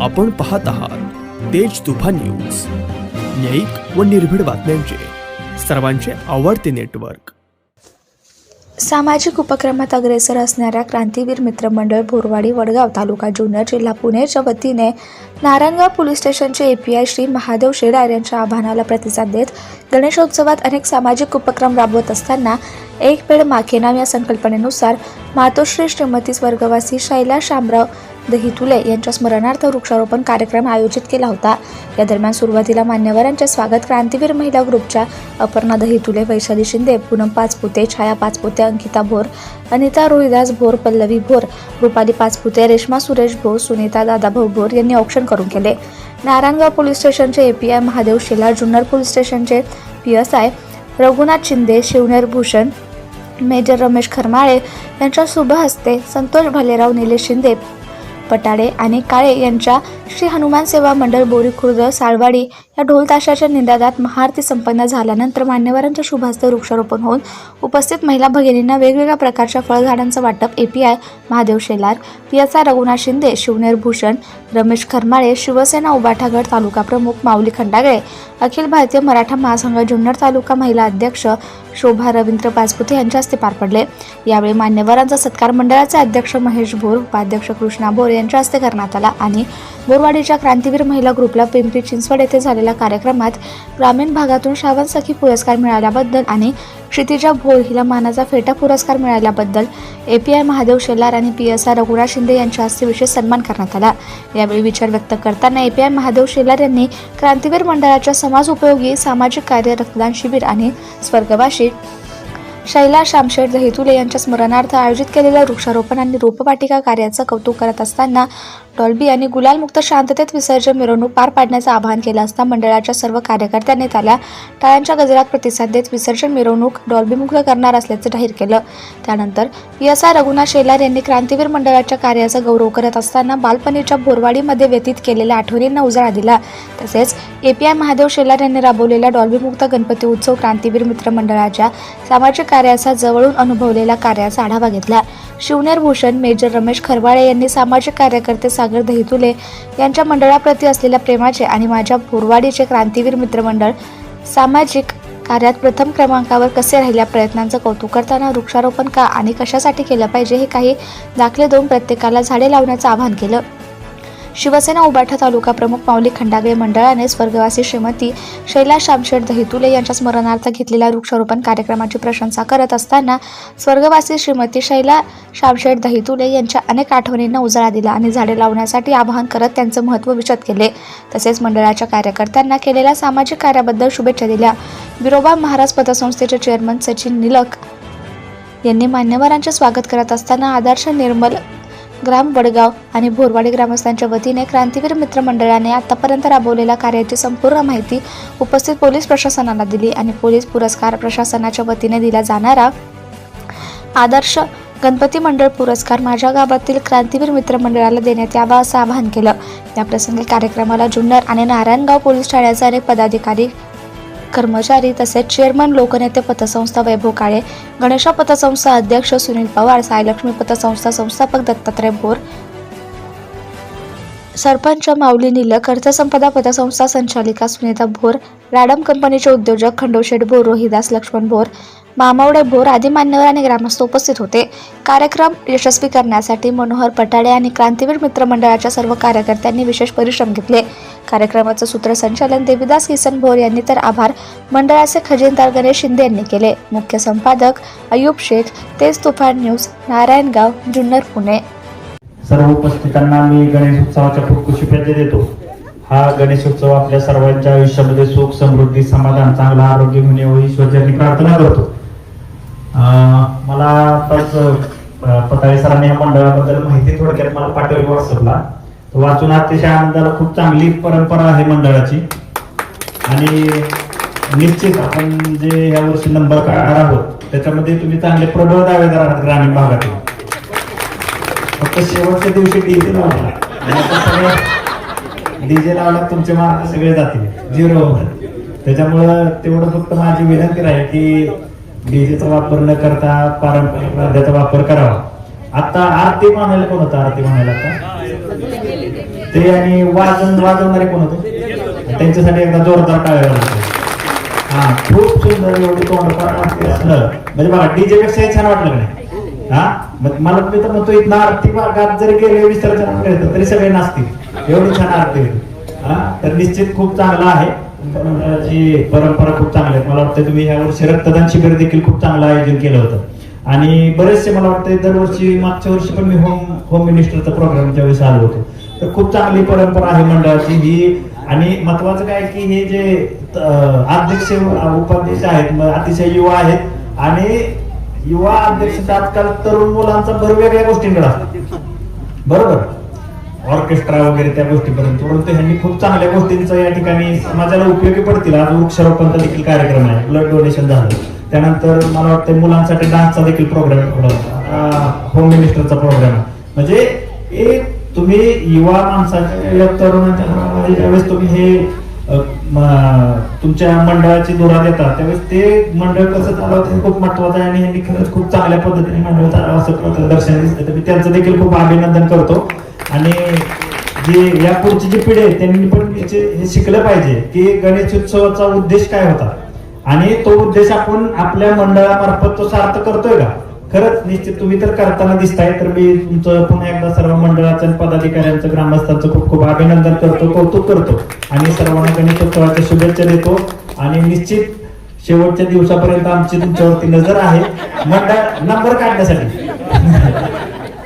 आपण पाहत आहात तेज तुफा न्यूज. न्यायिक व निर्भीड बातम्यांचे. सर्वांचे आवडते नेटवर्क. सामाजिक उपक्रमात अग्रेसर असणाऱ्या क्रांतीवीर मित्रमंडळ बोरवाडी वडगाव तालुका जुन्नर जिल्हा पुणेच्या वतीने नारायणगाव पोलीस स्टेशनचे एपीआय श्री महादेव शेडार यांच्या आव्हानाला प्रतिसाद देत गणेशोत्सवात अनेक सामाजिक उपक्रम राबवत असताना एक पेड माखेनाम या संकल्पनेनुसार मातोश्री श्रीमती स्वर्गवासी शैला शामराव दहितुले यांच्या स्मरणार्थ वृक्षारोपण कार्यक्रम आयोजित केला होता. या दरम्यान सुरुवातीला मान्यवरांचे स्वागत क्रांतीवीर महिला ग्रुपच्या अपर्णा दहितुले वैशाली शिंदे पूनम पाचपुते छाया पाचपुते अंकिता भोर अनिता रोहिदास भोर पल्लवी भोर रुपाली पाचपुते रेश्मा सुरेश भोर सुनीता दादाभाऊ भोर यांनी औक्षण करून केले. नारायणगाव पोलीस स्टेशनचे एपीआय महादेव शेलार जुन्नर पोलीस स्टेशनचे P S I Raghunath Shinde Shivner Bhushan major Ramesh Kharmale यांच्या शुभ हस्ते संतोष भालेराव निलेश शिंदे पटाडे आणि काळे यांच्या श्री हनुमान सेवा मंडळ बोरी खुर्द साळवाडी या ढोल ताशाच्या निनादात महाआरती संपन्न झाल्यानंतर मान्यवरांच्या शुभास्ते वृक्षारोपण होऊन उपस्थित महिला भगिनींना वेगवेगळ्या प्रकारच्या फळझाडांचं वाटप API Mahadev Shelar P S Raghunath Shinde Shivner Bhushan Ramesh Kharmale Shiv Sena उबाठागड तालुका प्रमुख माऊली खंडागळे अखिल भारतीय मराठा महासंघ जुन्नर तालुका महिला अध्यक्ष शोभा रवींद्र पाचपुते यांच्या हस्ते पार पडले. यावेळी मान्यवरांचा सत्कार मंडळाचे अध्यक्ष महेश भोर उपाध्यक्ष कृष्णा भोर यांच्या हस्ते करण्यात आला आणि बोरवाडीच्या क्रांतीवीर महिला ग्रुपला पिंपरी चिंचवड येथे झालेल्या कार्यक्रमात ग्रामीण भागातून श्रावण सखी पुरस्कार मिळाल्याबद्दल आणि क्षितिजा भोर हिला मानाचा फेटा पुरस्कार मिळाल्याबद्दल एपीआय महादेव शेलार आणि P S R Raghunath Shinde यांच्या हस्ते विशेष सन्मान करण्यात आला. यावेळी विचार व्यक्त करताना एपीआय महादेव शेलार यांनी क्रांतीवीर मंडळाच्या समाज उपयोगी सामाजिक कार्य रक्तदान शिबिर आणि स्वर्गवासी शैला शामशेठ दहितुले यांच्या स्मरणार्थ आयोजित केलेल्या वृक्षारोपण आणि रोपवाटिका कार्याचं कौतुक करत असताना डॉल्बी आणि गुलालमुक्त शांततेत विसर्जन मिरवणूक पार पाडण्याचं आवाहन केलं असता मंडळाच्या सर्व कार्यकर्त्यांनी त्याला टाळ्यांच्या गजरात प्रतिसाद देत विसर्जन मिरवणूक डॉल्बीमुक्त करणार असल्याचं जाहीर केलं. त्यानंतर एस आय रघुनाथ शेलार यांनी क्रांतीवीर मंडळाच्या कार्याचा गौरव करत असताना बालपणीच्या बोरवाडीमध्ये व्यतीत केलेल्या आठवणींना उजाळा दिला. तसेच एपीआय महादेव शेलार यांनी राबवलेला डॉल्बीमुक्त गणपती उत्सव क्रांतीवीर मित्र मंडळाच्या सामाजिक कार्याचा जवळून अनुभवलेला कार्याचा आढावा घेतला. शिवनेर भूषण मेजर रमेश खरवाळे यांनी सामाजिक कार्यकर्ते सागर दहितुले यांच्या मंडळाप्रती असलेल्या प्रेमाचे आणि माझ्या बोरवाडीचे क्रांतीवीर मित्रमंडळ सामाजिक कार्यात प्रथम क्रमांकावर कसे राहिल्या प्रयत्नांचं कौतुक करताना वृक्षारोपण का आणि कशासाठी केलं पाहिजे हे काही दाखले देऊन प्रत्येकाला झाडे लावण्याचं आवाहन केलं. शिवसेना उबाठा तालुका प्रमुख माऊली खंडागळे मंडळाने स्वर्गवासी श्रीमती शैला शामशेठ दहितुले यांच्या स्मरणार्थ घेतलेल्या वृक्षारोपण कार्यक्रमाची प्रशंसा करत असताना स्वर्गवासी श्रीमती शैला शामशेठ दहितुले यांच्या अनेक आठवणींना उजाळा दिला आणि झाडे लावण्यासाठी आवाहन करत त्यांचं महत्त्व विशद केले. तसेच मंडळाच्या कार्यकर्त्यांना केलेल्या सामाजिक कार्याबद्दल शुभेच्छा दिल्या. विरोबा महाराज पतसंस्थेचे चेअरमन सचिन निलक यांनी मान्यवरांचे स्वागत करत असताना आदर्श निर्मल ग्राम वडगाव आणि भोरवाडी ग्रामस्थांच्या वतीने क्रांतीवीर मित्र मंडळाने आतापर्यंत राबवलेल्या कार्याची संपूर्ण माहिती उपस्थित पोलीस प्रशासनाला दिली आणि पोलीस पुरस्कार प्रशासनाच्या वतीने दिला जाणारा आदर्श गणपती मंडळ पुरस्कार माझ्या गावातील क्रांतीवीर मित्र मंडळाला देण्यात यावा असं आवाहन केलं. याप्रसंगी कार्यक्रमाला जुन्नर आणि नारायणगाव पोलीस ठाण्याचे अनेक पदाधिकारी कर्मचारी तसेच चेअरमन लोकनेते पतसंस्था वैभव काळे गणेशा पतसंस्था अध्यक्ष सुनील पवार सायलक्ष्मी पतसंस्था संस्थापक दत्तात्रय भोर सरपंच माऊली निलक अर्थसंपदा पतसंस्था संचालिका सुनीता भोर रॅडम कंपनीचे उद्योजक खंडोशेठ भोर रोहिदास लक्ष्मण भोर मामावडे भोर आदी मान्यवर आणि ग्रामस्थ उपस्थित होते. कार्यक्रम यशस्वी करण्यासाठी मनोहर पटाळे आणि क्रांतीवीर मित्र मंडळाच्या सर्व कार्यकर्त्यांनी विशेष परिश्रम घेतले. कार्यक्रमाचं सूत्रसंचालन देवीदास किसन भोर यांनी तर आभार. मंडळाचे खजिनदार गणेश शिंदे यांनी केले. मुख्य संपादक अयूब शेख तेज तुफान न्यूज नारायणगाव जुन्नर पुणे. सर्व उपस्थितांना मी गणेश उत्सवाच्या खूप खूप शुभेच्छा देतो. हा गणेश उत्सव आपल्या सर्वांच्या आयुष्यामध्ये सुख समृद्धी समाधान चांगला आरोग्य होणे व ईश्वरचरणी प्रार्थना करतो. मला आताच पताळे सरांनी या मंडळाबद्दल माहिती थोडक्यात मला पाठवली व्हॉट्सअपला वाचून अतिशय आनंदाला खूप चांगली परंपरा आहे मंडळाची. आणि निश्चित आपण जे यावर्षी नंबर काढणार आहोत त्याच्यामध्ये तुम्ही चांगले प्रबळ दावेदार आहात ग्रामीण भागातील. फक्त शेवटच्या दिवशी डीजे लावला आता सगळे डीजे लावला तुमचे मार्क सगळे जातील. झिरो त्याच्यामुळं तेवढं फक्त माझी विनंती राहील की डीजेचा वापर न करता पारंपरिक वाद्याचा वापर करावा. आता आरती म्हणायला कोण होता? आरती म्हणायला आता? ते आणि वाजन वाजवणारे कोण होते? त्यांच्यासाठी एकदा जोरदार टाळ्या हा खूप सुंदर एवढी तोंड असलं. म्हणजे बघा डीजे पेक्षा छान वाटलं का नाही? हा? मला मी तर म्हणतो इथं आरती भागात जरी गेले विसर्जन केलं तरी सगळे नाचतील. एवढी छान आरती होती. हा? तर निश्चित खूप चांगला आहे. जी परंपरा खूप चांगली आहे मला वाटतं तुम्ही या वर्षी रक्तदान शिबिर देखील खूप चांगलं आयोजन केलं होतं. आणि बरेचसे मला वाटतं दरवर्षी मागच्या वर्षी पण मी होम होम मिनिस्टरचा प्रोग्राम त्यावेळेस आलो होतो. तर खूप चांगली परंपरा आहे मंडळाची ही. आणि महत्वाचं काय की हे जे अध्यक्ष उपाध्यक्ष आहेत अतिशय युवा आहेत. आणि युवा अध्यक्ष आजकाल तरुण मुलांचा भर वेगळ्या गोष्टींकडे असतात बरोबर? ऑर्केस्ट्रा वगैरे त्या गोष्टीपर्यंत. परंतु ह्यांनी खूप चांगल्या गोष्टींचा या ठिकाणी समाजाला उपयोगी पडतील. आज वृक्षारोपणचा देखील कार्यक्रम आहे. ब्लड डोनेशन झालं. त्यानंतर मला वाटतं मुलांसाठी डान्सचा देखील प्रोग्राम होम मिनिस्टरचा प्रोग्राम म्हणजे एक तुम्ही युवा माणसाच्या तरुणाच्या घरामध्ये ज्यावेळेस तुम्ही हे तुमच्या मंडळाची धुरा देतात त्यावेळेस ते मंडळ कसं चालवतं हे खूप महत्वाचं आहे आणि ह्यांनी खरंच खूप चांगल्या पद्धतीने मंडळ चालवं असं दर्शन दिसतं. तर मी त्यांचं देखील खूप अभिनंदन करतो. आणि जे या पुढची जी पिढी आहे त्यांनी पण हे शिकलं पाहिजे की गणेश उत्सवाचा उद्देश काय होता. आणि तो उद्देश आपण आपल्या मंडळामार्फत तो सार्थ करतोय का? खरंच निश्चित तुम्ही तर करताना दिसताय तर मी तुमचं पुन्हा एकदा सर्व मंडळाचं पदाधिकाऱ्यांचं ग्रामस्थांचं खूप खूप अभिनंदन करतो कौतुक करतो. आणि सर्वांना गणेशोत्सवाच्या शुभेच्छा देतो. आणि निश्चित शेवटच्या दिवसापर्यंत आमची तुमच्यावरती नजर आहे. मंडळ नंबर काढण्यासाठी.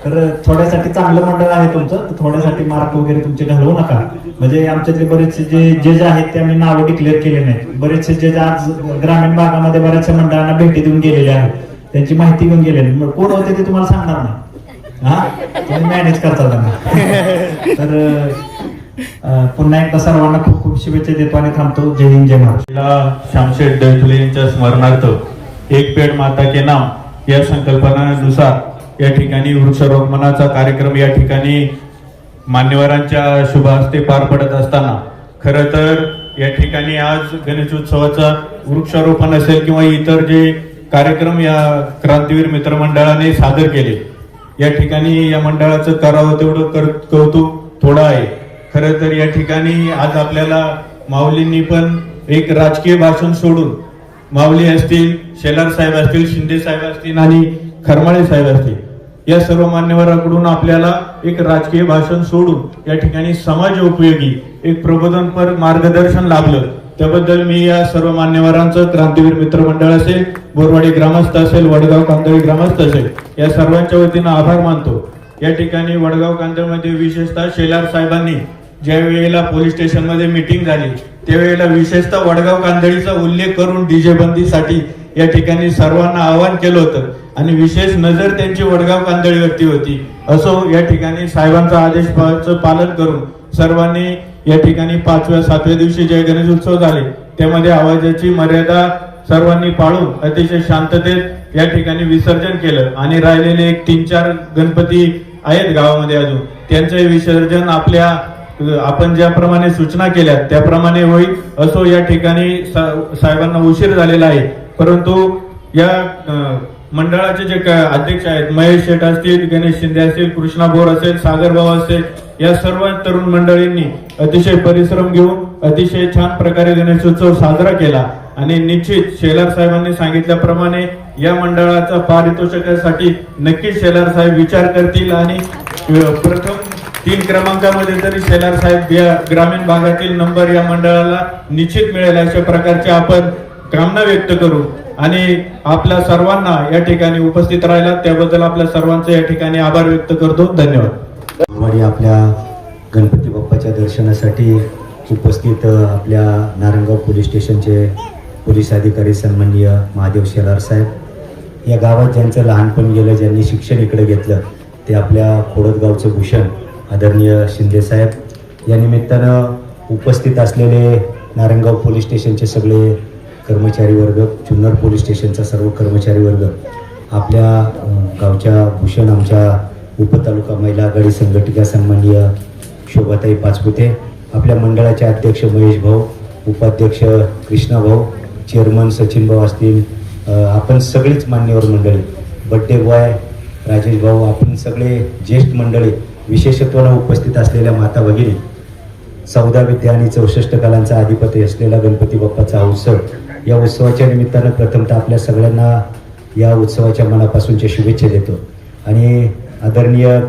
तर थोड्यासाठी चांगलं मंडळ आहे तुमचं तर थोड्यासाठी मार्क वगैरे तुमचे घालवू नका. म्हणजे आमच्यातले बरेचसे जे जज आहेत ते आम्ही नावं डिक्लेअर केले नाहीत. बरेचसे जज आज ग्रामीण भागामध्ये बऱ्याचशा मंडळांना भेटी देऊन गेलेले आहेत. त्यांची माहिती घेऊन गेलेली. मग कोण होते ते तुम्हाला सांगणार नाही. हा? तुम्ही मॅनेज करता त्यांना. तर पुन्हा एकदा सर्वांना खूप खूप शुभेच्छा देतो आणि थांबतो. जय हिंद जय महाराष्ट्र. श्यामशेठ दैफुले यांच्या स्मरणार्थ एक पेड माता के नाम या संकल्पनानुसार या ठिकाणी वृक्षारोपणाचा कार्यक्रम या ठिकाणी मान्यवरांच्या शुभ हस्ते पार पडत असताना. खर तर या ठिकाणी आज गणेशोत्सवाचा वृक्षारोपण असेल किंवा इतर जे कार्यक्रम या क्रांतीवीर मित्र मंडळाने सादर केले. या ठिकाणी या मंडळाचं करावं तेवढं कर- कौतुक थोडं आहे. खरं तर या ठिकाणी आज आपल्याला माऊलींनी पण एक राजकीय भाषण सोडून माऊली असतील शेलार साहेब असतील शिंदे साहेब असतील आणि खरमाळे साहेब असतील या सर्व मान्यवरांकडून आपल्याला एक राजकीय भाषण सोडून या ठिकाणी समाज उपयोगी एक प्रबोधनपर मार्गदर्शन लाभलं. त्याबद्दल मी या सर्व मान्यवरांचं क्रांतीवीर मित्र मंडळ असेल बोरवाडी ग्रामस्थ असेल वडगाव कांदळी ग्रामस्थ असेल या सर्वांच्या वतीनं आभार मानतो. या ठिकाणी वडगाव कांदळमध्ये विशेषतः शेलार साहेबांनी ज्या वेळेला पोलीस स्टेशनमध्ये मीटिंग मिटिंग झाली त्यावेळेला विशेषतः वडगाव कांदळीचा उल्लेख करून डीजे बंदीसाठी या ठिकाणी सर्वांना आवाहन केलं होतं आणि विशेष नजर त्यांची वडगाव कांदळीवरती होती. असो या ठिकाणी साहेबांचा आदेश पालन करून सर्वांनी या ठिकाणी पाचव्या सातव्या दिवशी जय गणेश उत्सव झाले. त्यामध्ये आवाजाची मर्यादा सर्वांनी पाळून अतिशय शांततेत या ठिकाणी विसर्जन केलं. आणि राहिलेले एक तीन चार गणपती आहेत गावामध्ये अजून. त्यांचे विसर्जन आपल्या आपण ज्याप्रमाणे सूचना केल्या त्याप्रमाणे होईल असो या ठिकाणी साहेबांना उशीर झालेला आहे. परंतु या अं, मंडळाचे जे अध्यक्ष आहेत महेश शेठ असतील गणेश शिंदे असतील कृष्णा बोर असेल सागर भाऊ असेल या सर्व तरुण मंडळींनी अतिशय परिश्रम घेऊन अतिशय छान प्रकारे गणेशोत्सव साजरा केला. आणि निश्चित शेलार साहेबांनी सांगितल्याप्रमाणे या मंडळाचा पारितोषिकासाठी नक्कीच शेलार साहेब विचार करतील आणि प्रथम तीन क्रमांकामध्ये तरी शेलार साहेब या ग्रामीण भागातील नंबर या मंडळाला निश्चित मिळेल अशा प्रकारचे आपण कामना व्यक्त करू. आणि आपल्या सर्वांना या ठिकाणी उपस्थित राहिला त्याबद्दल आपल्या सर्वांचे या ठिकाणी आभार व्यक्त करतो. धन्यवाद. आपल्या गणपती बाप्पाच्या दर्शनासाठी उपस्थित आपल्या नारायणगाव पोलीस स्टेशनचे पोलीस अधिकारी सन्माननीय महादेव शेलार साहेब. या गावात ज्यांचं लहानपण गेलं ज्यांनी शिक्षण इकडे घेतलं ते आपल्या खोडदगावचं भूषण आदरणीय शिंदे साहेब. या निमित्तानं उपस्थित असलेले नारायणगाव पोलीस स्टेशनचे सगळे कर्मचारी वर्ग जुन्नर पोलीस स्टेशनचा सर्व कर्मचारी वर्ग आपल्या गावच्या भूषण आमच्या उपतालुका महिला आघाडी संघटिका सन्माननीय शोभाताई पाचपुते आपल्या मंडळाचे अध्यक्ष महेश भाऊ उपाध्यक्ष कृष्णा भाऊ चेअरमन सचिन भाऊ असतील आपण सगळीच मान्यवर मंडळी बड्डे बॉय राजेश भाऊ आपण सगळे ज्येष्ठ मंडळी विशेषत्वानं उपस्थित असलेल्या माता भगिनी चौदा विद्या आणि चौसष्ट कलांचा अधिपती असलेला गणपती बाप्पाचा हा उत्सव या उत्सवाच्या निमित्तानं प्रथमतः आपल्या सगळ्यांना या उत्सवाच्या मनापासूनच्या शुभेच्छा देतो. आणि आदरणीय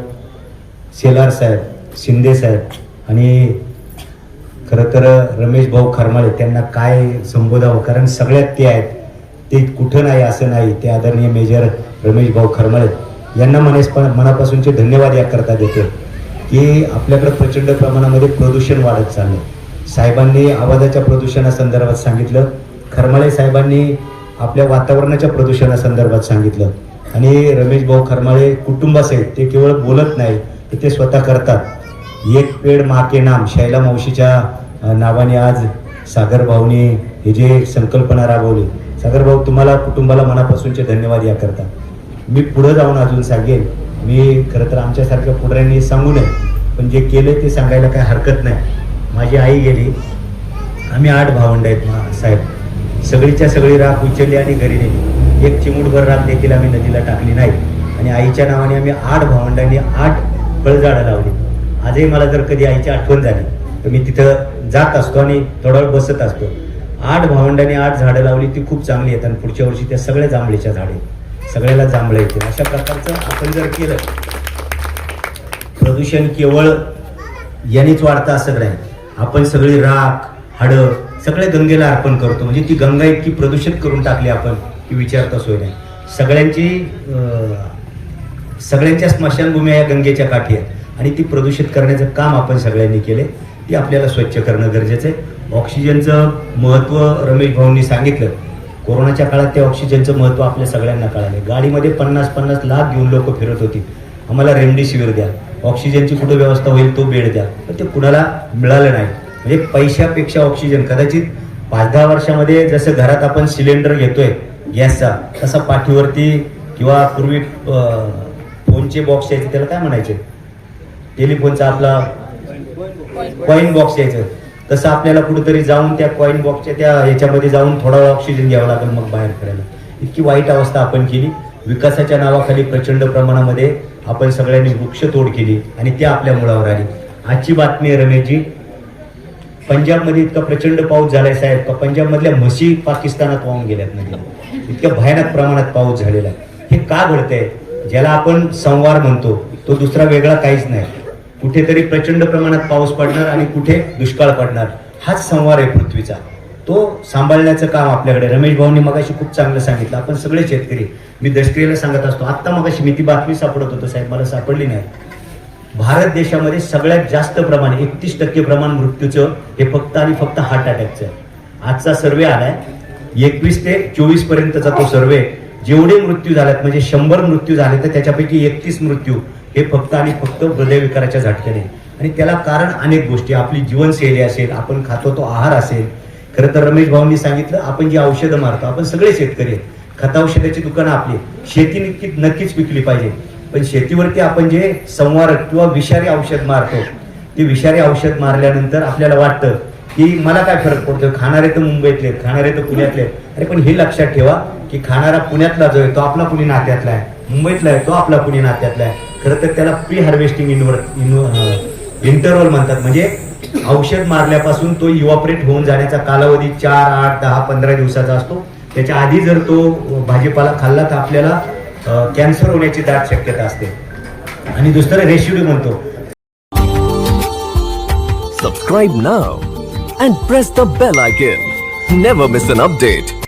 सेलार साहेब शिंदे साहेब आणि खरं तर रमेश भाऊ खरमाळे त्यांना काय संबोधावं? कारण सगळ्यात ते आहेत. ते कुठं नाही असं नाही. ते आदरणीय मेजर रमेश भाऊ खरमाळे यांना मनेस मनापासूनचे धन्यवाद याकरता देतो. की आपल्याकडे प्रचंड प्रमाणामध्ये प्रदूषण वाढत चाललं साहेबांनी आवाजाच्या प्रदूषणासंदर्भात सांगितलं. खरमाळे साहेबांनी आपल्या वातावरणाच्या प्रदूषणासंदर्भात सांगितलं. आणि रमेश भाऊ खरमाळे कुटुंबासहित ते केवळ बोलत नाही तर ते स्वतः करतात. एक पेड माके नाम शैला मावशीच्या नावाने आज सागर भाऊने हे जे संकल्पना राबवली. सागर भाऊ तुम्हाला कुटुंबाला मनापासूनचे धन्यवाद याकरता मी पुढं जाऊन अजून सांगेन. मी खरं तर आमच्यासारख्या पुढऱ्यांनी सांगू नये पण जे केले ते सांगायला काही हरकत नाही. माझी आई गेली. आम्ही आठ भावंड आहेत मा साहेब. सगळीच्या सगळी राख उचलली आणि घरी नेली. एक चिमूटभर राख देखील आम्ही नदीला टाकली नाही. आणि आईच्या नावाने आम्ही आठ भावंडांनी आठ फळझाडं लावली. आजही मला जर कधी आईची आठवण झाली तर मी तिथं जात असतो आणि थोडा वेळ बसत असतो. आठ भावंडांनी आठ झाडं लावली ती खूप चांगली आहेत आणि पुढच्या वर्षी त्या सगळ्या जांभळीच्या झाडे सगळ्याला जांभळं येतील. अशा प्रकारचं आपण जर केलं प्रदूषण केवळ यानेच वाढतं असं नाही. आपण सगळी राख हाडं सगळ्या गंगेला अर्पण करतो. म्हणजे ती गंगा इतकी प्रदूषित करून टाकली आपण की विचारता सोय नाही. सगळ्यांची सगळ्यांच्या स्मशानभूम्या या गंगेच्या काठी आहेत. आणि ती प्रदूषित करण्याचं काम आपण सगळ्यांनी केले ती आपल्याला स्वच्छ करणं गरजेचं आहे. ऑक्सिजनचं महत्त्व रमेश भाऊंनी सांगितलं. कोरोनाच्या काळात त्या ऑक्सिजनचं महत्त्व आपल्या सगळ्यांना कळाले गाडीमध्ये पन्नास पन्नास लाख घेऊन लोक फिरत होती. आम्हाला रेमडेसिवीर द्या. ऑक्सिजनची कुठं व्यवस्था होईल तो बेड द्या. पण ते कुणाला मिळालं नाही. म्हणजे पैशापेक्षा ऑक्सिजन कदाचित पाच दहा वर्षामध्ये जसं घरात आपण सिलेंडर घेतोय गॅसचा तसा पाठीवरती किंवा पूर्वी फोनचे बॉक्स यायचे त्याला काय म्हणायचे? टेलिफोनचा आपला कॉईन बॉक्स यायचं. तसं आपल्याला कुठेतरी जाऊन त्या कॉईन बॉक्सच्या त्या याच्यामध्ये जाऊन थोडा ऑक्सिजन घ्यावं लागेल मग बाहेर करायला इतकी वाईट अवस्था आपण केली. विकासाच्या नावाखाली प्रचंड प्रमाणामध्ये आपण सगळ्यांनी वृक्षतोड केली आणि त्या आपल्या मुळावर आली. आजची बातमी रमेशजी. पंजाबमध्ये इतका प्रचंड पाऊस झालाय साहेब. का पंजाबमधल्या म्हशी पाकिस्तानात वाहून गेल्यात म्हणजे. इतक्या भयानक प्रमाणात पाऊस झालेला. आहे हे का घडतंय? ज्याला आपण संवार म्हणतो तो दुसरा वेगळा काहीच नाही. कुठेतरी प्रचंड प्रमाणात पाऊस पडणार आणि कुठे दुष्काळ पडणार हाच संवार आहे पृथ्वीचा. तो सांभाळण्याचं काम आपल्याकडे. रमेश भाऊंनी मगाशी खूप चांगलं सांगितलं. आपण सगळे शेतकरी मी दशक्रियेला सांगत असतो आत्ता मगाशी मी ती बातमी सापडत होतो साहेब. मला सापडली नाही. भारत देशामध्ये सगळ्यात जास्त प्रमाण एकतीस टक्के प्रमाण मृत्यूचं हे फक्त आणि फक्त हार्ट अटॅकचं आहे. आजचा सर्वे आलाय. एकवीस ते चोवीस पर्यंतचा तो सर्वे जेवढे मृत्यू झालेत म्हणजे शंभर मृत्यू झाले तर त्याच्यापैकी एकतीस मृत्यू हे फक्त आणि फक्त हृदयविकाराच्या झटक्याने. आणि त्याला कारण अनेक गोष्टी. आपली जीवनशैली असेल आपण खातो तो आहार असेल. खरं तर रमेश भाऊंनी सांगितलं आपण जी औषधं मारतो आपण सगळे शेतकरी आहेत. खताऔषधाची दुकानं आपली शेती नक्कीच नक्कीच विकली पाहिजे. पण शेतीवरती आपण जे संवारक किंवा विषारी औषध मारतो ते विषारी औषध मारल्यानंतर आपल्याला वाटतं की मला काय फरक पडतो खाणारे तर मुंबईतले आहेत, खाणारे तर पुण्यातले आहेत. अरे पण हे लक्षात ठेवा की खाणारा पुण्यातला जो आहे तो आपला पुणे नात्यातला आहे. मुंबईतला आहे तो आपला पुणे नात्यातला आहे. खरं तर त्याला प्री हार्वेस्टिंग इनवर इंटरवल म्हणतात. म्हणजे औषध मारल्यापासून तो इव्हॉपरेट होऊन जाण्याचा कालावधी चार आठ दहा पंधरा दिवसाचा असतो. त्याच्या आधी जर तो भाजीपाला खाल्ला तर आपल्याला कॅन्सर होण्याची दाट शक्यता असते आणि दुसरं रेशिड्यू म्हणतो Subscribe now and press the bell icon. Never miss an update.